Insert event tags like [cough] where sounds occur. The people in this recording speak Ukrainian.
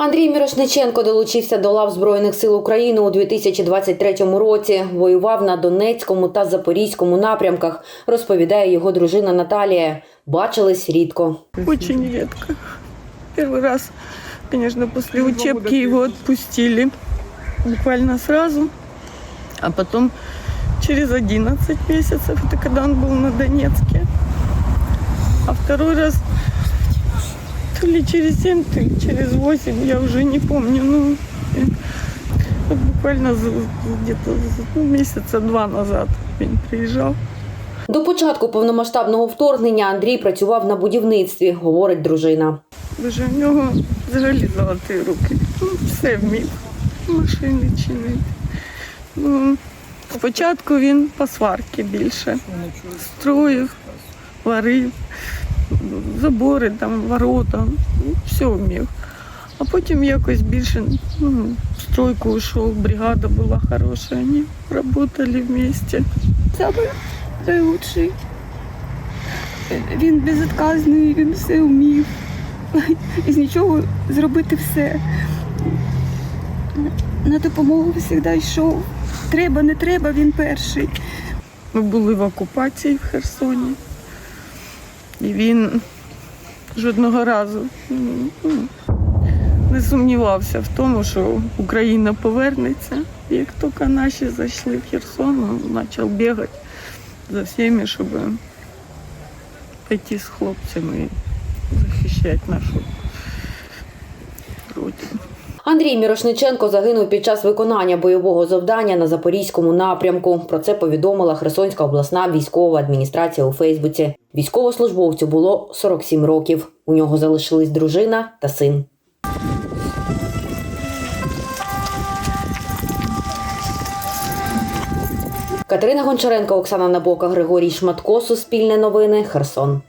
Андрій Мірошниченко долучився до лав Збройних сил України у 2023 році. Воював на Донецькому та Запорізькому напрямках, розповідає його дружина Наталія. Бачились рідко. Очень редко. Первый раз, конечно, после учебки его отпустили. Буквально сразу. А потом через 11 месяцев, это когда он был на Донецке. А второй раз то ли через 7, то ли через 8, я уже не помню. Ну, буквально где-то ну, месяца два назад он приезжал. До початку повномасштабного вторгнення Андрій працював на будівництві, говорить дружина. Боже, в нього взагалі золоті руки. Ну, все вмів. Машини чинити. Ну, спочатку він по сварки більше. Строїв, варив, забори, там, ворота, ну, все вмів. А потім якось більше ну, в стройку йшов, бригада була хороша, вони працювали вместе. Саме найлучший. Він безотказний, він все вмів. [laughs] Із нічого зробити все. На допомогу завжди йшов. Треба, не треба, він перший. Ми були в окупації в Херсоні. І він жодного разу ну, не сумнівався в тому, що Україна повернеться. Як тільки наші зайшли в Херсон, він почав бігати за всіми, щоб піти з хлопцями і захищати нашу родину. Андрій Мірошниченко загинув під час виконання бойового завдання на запорізькому напрямку. Про це повідомила Херсонська обласна військова адміністрація у Фейсбуці. Військовослужбовцю було 47 років. У нього залишились дружина та син. Катерина Гончаренко, Оксана Набока, Григорій Шматко. Суспільне новини. Херсон.